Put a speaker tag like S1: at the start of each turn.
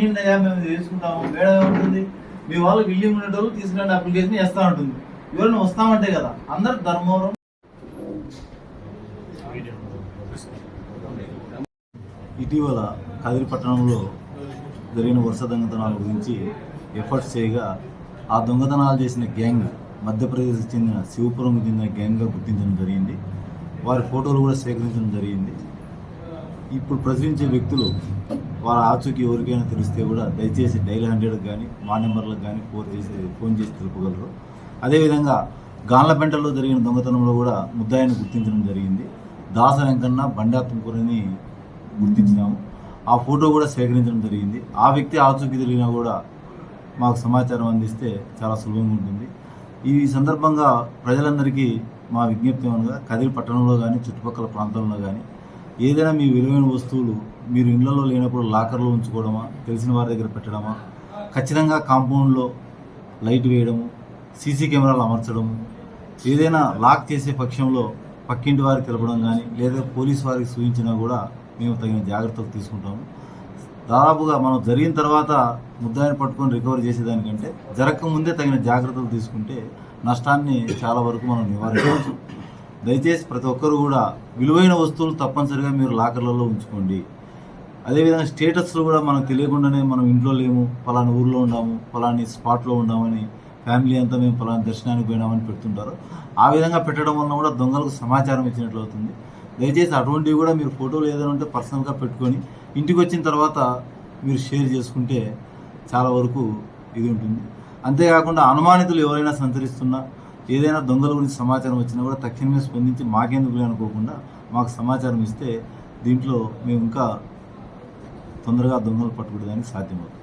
S1: ఇయ్యండియా మేము చేసుకుంటాము మేడం ఏముంటుంది మీ వాళ్ళకి బిల్డింగ్ ఉండేటోళ్ళు తీసుకురండి అప్లికేషన్ వేస్తా ఉంటుంది. ఎవరైనా వస్తామంటే కదా అందరు ధర్మవరం. ఇటీవల కదిరి పట్టణంలో జరిగిన వరుస దొంగతనాల గురించి ఎఫర్ట్స్ చేయగా ఆ దొంగతనాలు చేసిన గ్యాంగ్ మధ్యప్రదేశ్కి చెందిన శివపురంకు చెందిన గ్యాంగ్గా గుర్తించడం జరిగింది. వారి ఫోటోలు కూడా సేకరించడం జరిగింది. ఇప్పుడు ప్రచురించే వ్యక్తులు వాళ్ళ ఆచూకీ ఎవరికైనా తెలిస్తే కూడా దయచేసి డైల్ హండ్రెడ్కి కానీ మా నెంబర్లకు కానీ ఫోన్ చేసి ఫోన్ చేసి తెలుపగలరు. అదేవిధంగా గాన్లపెంటలో జరిగిన దొంగతనంలో కూడా ముద్దాయిని గుర్తించడం జరిగింది. దాస వెంకన్న బండా తుంకూరని గుర్తించినాము. ఆ ఫోటో కూడా సేకరించడం జరిగింది. ఆ వ్యక్తి ఆచూకీ తెలిగినా కూడా మాకు సమాచారం అందిస్తే చాలా సులభంగా ఉంటుంది. ఈ సందర్భంగా ప్రజలందరికీ మా విజ్ఞప్తి ఏమనగా కదిరి పట్టణంలో కానీ చుట్టుపక్కల ప్రాంతంలో కానీ ఏదైనా మీ విలువైన వస్తువులు మీరు ఇళ్ళలో లేనప్పుడు లాకర్లో ఉంచుకోవడమా తెలిసిన వారి దగ్గర పెట్టడమా ఖచ్చితంగా కాంపౌండ్లో లైట్ వేయడము సీసీ కెమెరాలు అమర్చడము ఏదైనా లాక్ చేసే పక్షంలో పక్కింటి వారికి తెలపడం కానీ లేదా పోలీస్ వారికి సూచించినా కూడా మేము తగిన జాగ్రత్తలు తీసుకుంటాము. దాదాపుగా మనం జరిగిన తర్వాత ముద్దాయిని పట్టుకొని రికవర్ చేసేదానికంటే జరగకముందే తగిన జాగ్రత్తలు తీసుకుంటే నష్టాన్ని చాలా వరకు మనం నివారించవచ్చు. దయచేసి ప్రతి ఒక్కరు కూడా విలువైన వస్తువులు తప్పనిసరిగా మీరు లాకర్లలో ఉంచుకోండి. అదేవిధంగా స్టేటస్లో కూడా మనకు తెలియకుండానే మనం ఇంట్లో లేము ఫలానా ఊర్లో ఉన్నాము పలాని స్పాట్లో ఉన్నామని ఫ్యామిలీ అంతా మేము పలానా దర్శనానికి పోయినామని పెడుతుంటారు. ఆ విధంగా పెట్టడం వలన కూడా దొంగలకు సమాచారం ఇచ్చినట్లు అవుతుంది. దయచేసి అటువంటివి కూడా మీరు ఫోటోలు ఏదైనా ఉంటే పర్సనల్గా పెట్టుకొని ఇంటికి వచ్చిన తర్వాత మీరు షేర్ చేసుకుంటే చాలా వరకు ఇది ఉంటుంది. అంతేకాకుండా అనుమానితులు ఎవరైనా సంచరిస్తున్నా ఏదైనా దొంగల గురించి సమాచారం వచ్చినా కూడా తక్షణమే స్పందించి మాకెందుకు అనుకోకుండా మాకు సమాచారం ఇస్తే దీంట్లో మేము ఇంకా తొందరగా దొంగలు పట్టుకోవడానికి సాధ్యమవుతుంది.